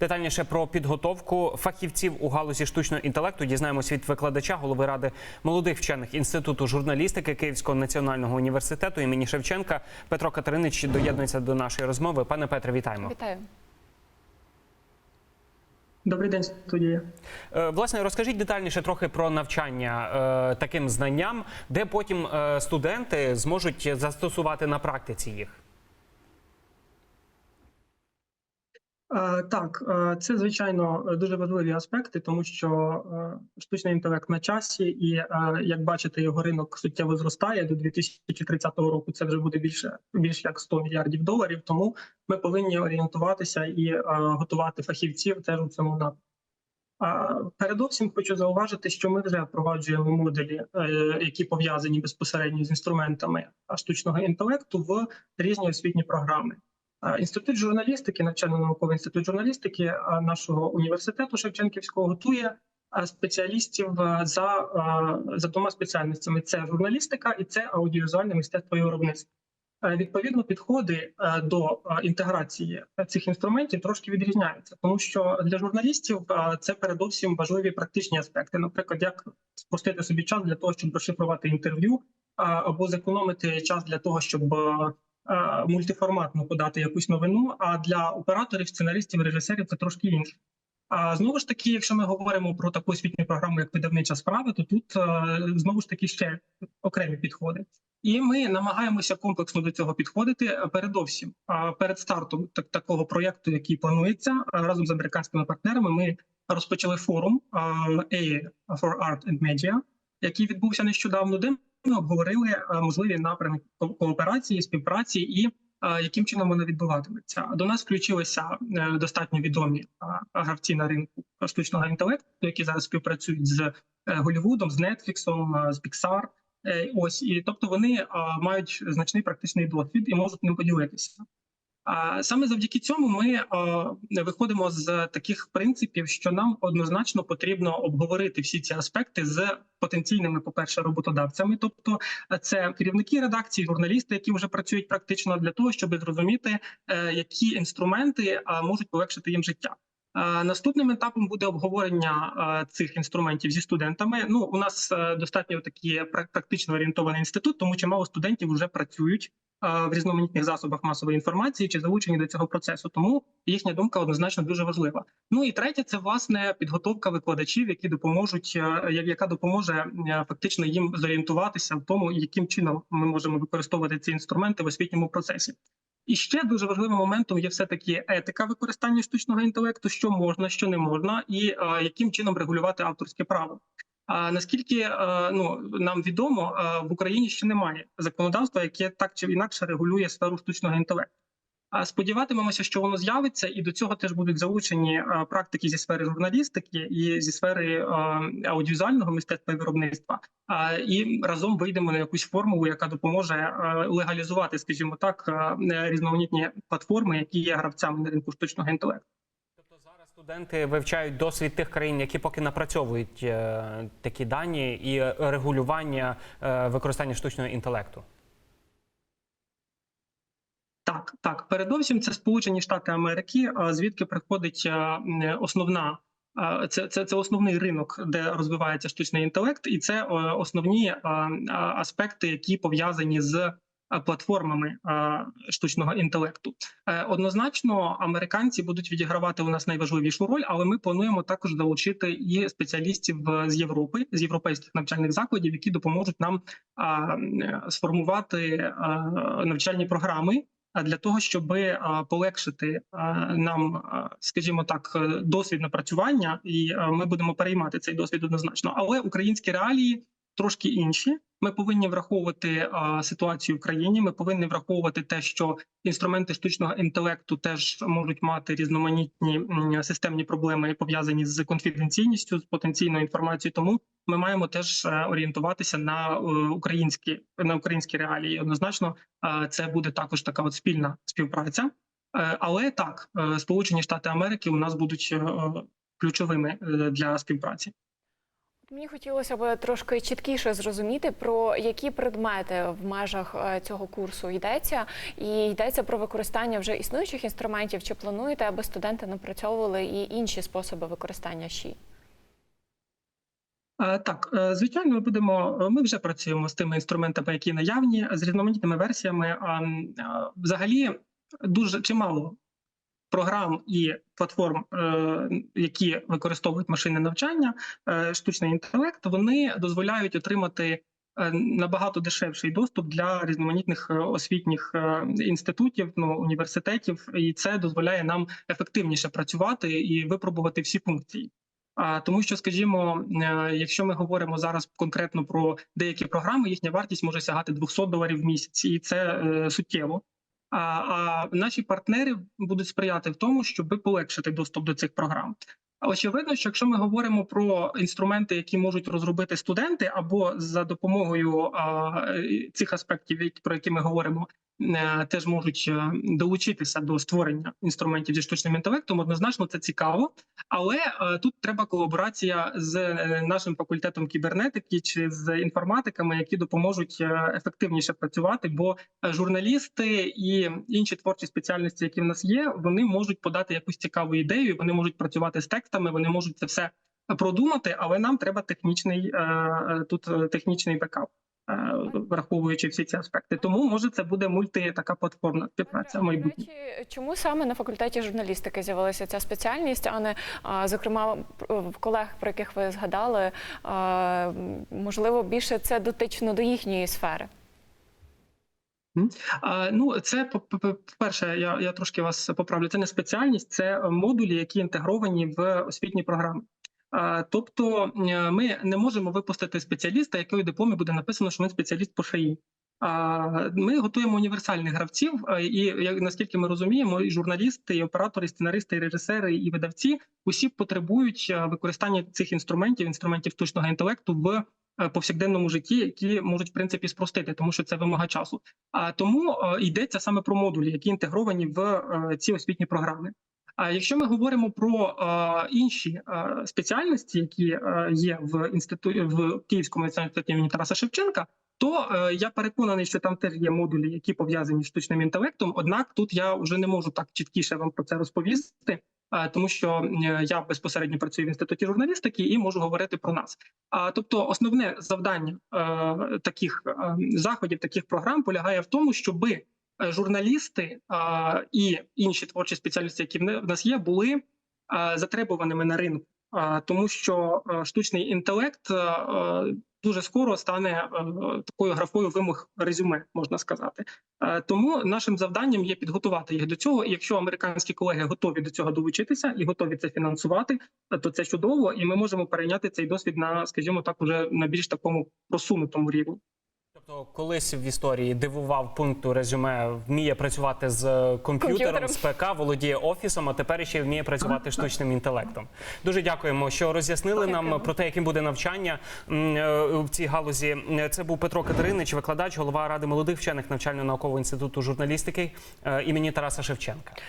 Детальніше про підготовку фахівців у галузі штучного інтелекту дізнаємось від викладача голови ради молодих вчених інституту журналістики Київського національного університету імені Шевченка. Петро Катеринич доєднується до нашої розмови. Пане Петре, вітаємо. Вітаю. Добрий день, студія. Е, Власне, розкажіть детальніше трохи про навчання е, таким знанням, де потім е, студенти зможуть застосувати на практиці їх. Так, е, це звичайно дуже важливі аспекти, тому що е, штучний інтелект на часі, і е, як бачите, його ринок суттєво зростає до 2030 року. Це вже буде більше більш як 100 мільярдів доларів. Тому ми повинні орієнтуватися і е, готувати фахівців теж у цьому напрямку. Передовсім хочу зауважити, що ми вже впроваджуємо модулі, е, які пов'язані безпосередньо з інструментами штучного інтелекту в різні освітні програми. Інститут журналістики, навчально-науковий інститут журналістики нашого університету Шевченківського готує спеціалістів за, за двома спеціальностями: це журналістика і це аудіовізуальне мистецтво і виробництво. Відповідно, підходи до інтеграції цих інструментів трошки відрізняються, тому що для журналістів це передовсім важливі практичні аспекти. Наприклад, як спростити собі час для того, щоб розшифрувати інтерв'ю, або зекономити час для того, щоб мультиформатно подати якусь новину. А для операторів, сценаристів, режисерів це трошки інше. А знову ж таки, якщо ми говоримо про таку освітню програму, як видавнича справа, то тут е, знову ж таки ще окремі підходи. І ми намагаємося комплексно до цього підходити. е, Передовсім перед стартом так, такого проєкту, який планується разом з американськими партнерами. Ми розпочали форум а, AI for Art and Media, який відбувся нещодавно, де обговорили можливі напрями кооперації, співпраці і яким чином вона відбуватиметься. До нас включилися е, достатньо відомі гравці на ринку штучного інтелекту, які зараз співпрацюють з Голівудом, з Нетфліксом, з Pixar. Е, Ось і тобто вони мають значний практичний досвід і можуть ним поділитися. Саме завдяки цьому ми виходимо з таких принципів, що нам однозначно потрібно обговорити всі ці аспекти з потенційними, по перше, роботодавцями, тобто е, це керівники редакції, журналісти, які вже працюють практично для того, щоб зрозуміти, е, які інструменти можуть полегшити їм життя. Е, Наступним етапом буде обговорення е, цих інструментів зі студентами. Ну, у нас е, достатньо такий практично орієнтований інститут, тому чимало студентів вже працюють е, в різноманітних засобах масової інформації чи залучені до цього процесу. Тому їхня думка однозначно дуже важлива. Ну і третє, це власне підготовка викладачів, які допоможуть, е, яка допоможе е, фактично їм зорієнтуватися в тому, яким чином ми можемо використовувати ці інструменти в освітньому процесі. І ще дуже важливим моментом є все таки етика використання штучного інтелекту, що можна, що не можна, і е, яким чином регулювати авторське право. А наскільки е, ну нам відомо, е, в Україні ще немає законодавства, яке так чи інакше регулює сферу штучного інтелекту. Сподіватимемося, що воно з'явиться, і до цього теж будуть залучені е, практики зі сфери журналістики і зі сфери аудіовізуального мистецтва і виробництва. І разом вийдемо на якусь формулу, яка допоможе легалізувати, скажімо так, різноманітні платформи, які є гравцями на ринку штучного інтелекту. Студенти вивчають досвід тих країн, які поки напрацьовують е, такі дані і е, регулювання е, використання штучного інтелекту. Так, так, передовсім це Сполучені Штати Америки, звідки приходить основна. Це, це, це основний ринок, де розвивається штучний інтелект, і це основні аспекти, які пов'язані з платформами штучного інтелекту. Е, Однозначно, американці будуть відігравати у нас найважливішу роль, але ми плануємо також залучити і спеціалістів е, з Європи, з європейських навчальних закладів, які допоможуть нам сформувати навчальні програми. Для того, щоб полегшити нам, скажімо так, е, досвід напрацювання, і ми будемо переймати цей досвід однозначно. Але українські реалії трошки інші. Ми повинні враховувати ситуацію в країні. Ми повинні враховувати те, що інструменти штучного інтелекту теж можуть мати різноманітні системні проблеми пов'язані з конфіденційністю, з потенційною інформацією. Тому ми маємо теж е, орієнтуватися на е, українські на українські реалії. Однозначно, е, це буде також така от спільна співпраця. Але так, Сполучені Штати Америки у нас будуть ключовими для співпраці. Мені хотілося б трошки чіткіше зрозуміти, про які предмети в межах е, цього курсу йдеться, і йдеться про використання вже існуючих інструментів. Чи плануєте, аби студенти напрацьовували і інші способи використання ЩІ? Е, Так, е, звичайно, ми будемо. Ми вже працюємо з тими інструментами, які наявні, з різноманітними версіями. А взагалі дуже чимало програм і платформ, е, які використовують машинне навчання, е, штучний інтелект, вони дозволяють отримати. е, Набагато дешевший доступ для різноманітних освітніх інститутів, ну університетів, і це дозволяє нам ефективніше працювати і випробувати всі функції. А тому, що, скажімо, якщо ми говоримо зараз конкретно про деякі програми, їхня вартість може сягати 200 доларів в місяць, і це суттєво. А, а наші партнери будуть сприяти в тому, щоб полегшити доступ до цих програм. Очевидно, що якщо ми говоримо про інструменти, які можуть розробити студенти, або за допомогою а, е, цих аспектів, про які ми говоримо, теж можуть е, долучитися до створення інструментів зі штучним інтелектом, однозначно це цікаво. Але е, тут треба колаборація з е, нашим факультетом кібернетики чи з інформатиками, які допоможуть е, ефективніше працювати. Бо е, журналісти і інші творчі спеціальності, які в нас є, вони можуть подати якусь цікаву ідею. Вони можуть працювати з текстами, вони можуть це все продумати, але нам треба технічний е, е, тут е, технічний бекап. Е, Враховуючи всі ці аспекти, тому може це буде мульти така платформна співпраця майбутньому. чому саме на факультеті журналістики з'явилася ця спеціальність, а не зокрема колег, про яких ви згадали, можливо, більше це дотично до їхньої сфери? Ну, це перше, я, я трошки вас поправлю. Це не спеціальність, це модулі, які інтегровані в освітні програми. Тобто, е, ми не можемо випустити спеціаліста, якої дипломі буде написано, що він спеціаліст по ШАІ. А ми готуємо універсальних гравців, і наскільки ми розуміємо, і журналісти, і оператори, і сценаристи, і режисери, і видавці усі потребують е, використання цих інструментів, інструментів штучного інтелекту в е, повсякденному житті, які можуть в принципі спростити, тому що це вимога часу. А тому е, йдеться саме про модулі, які інтегровані в е, ці освітні програми. А якщо ми говоримо про інші спеціальності, які є в інституті в Київському національному інституті імені Тараса Шевченка, то е, я переконаний, що там теж є модулі, які пов'язані з штучним інтелектом. Однак тут я вже не можу так чіткіше вам про це розповісти. Тому що е, я безпосередньо працюю в інституті журналістики і можу говорити про нас. А тобто, основне завдання е, таких заходів, таких програм полягає в тому, щоби журналісти е, і інші творчі спеціальності, які в нас є, були е, затребуваними на ринку, тому що е, штучний інтелект дуже скоро стане такою графою вимог резюме, можна сказати. Тому нашим завданням є підготувати їх до цього. І якщо американські колеги готові до цього долучитися і готові це фінансувати, то це чудово, і ми можемо перейняти цей досвід на, скажімо так, уже на більш такому просунутому рівні. Тобто, колись в історії дивував пункту резюме, вміє працювати з комп'ютером, Комп'ютером. з ПК, володіє офісом, а тепер ще вміє працювати штучним інтелектом. Дуже дякуємо, що роз'яснили нам про те, яким буде навчання е, в цій галузі. Е, Це був Петро Катеринич, викладач, голова ради молодих вчених навчально-наукового інституту журналістики е, імені Тараса Шевченка.